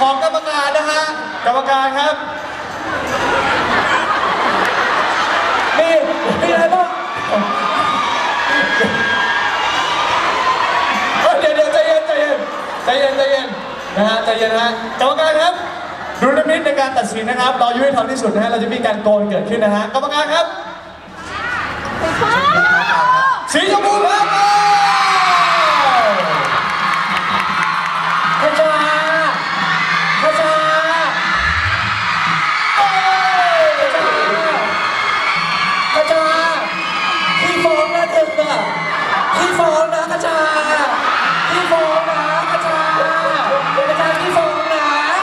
ของกรรมการนะฮะกรรมการครับนี่มีอะไรบ้างเอ้ยเดี๋ยวเดี๋ยวใจเย็นใจเย็นใจเย็นใจเย็นนะฮะใจเย็นฮะกรรมการครับดูลพินิจในการตัดสินนะครับ เรายุติธรรมที่สุดนะฮะเราจะมีการโกนเกิดขึ้นนะฮะกรรมการครับ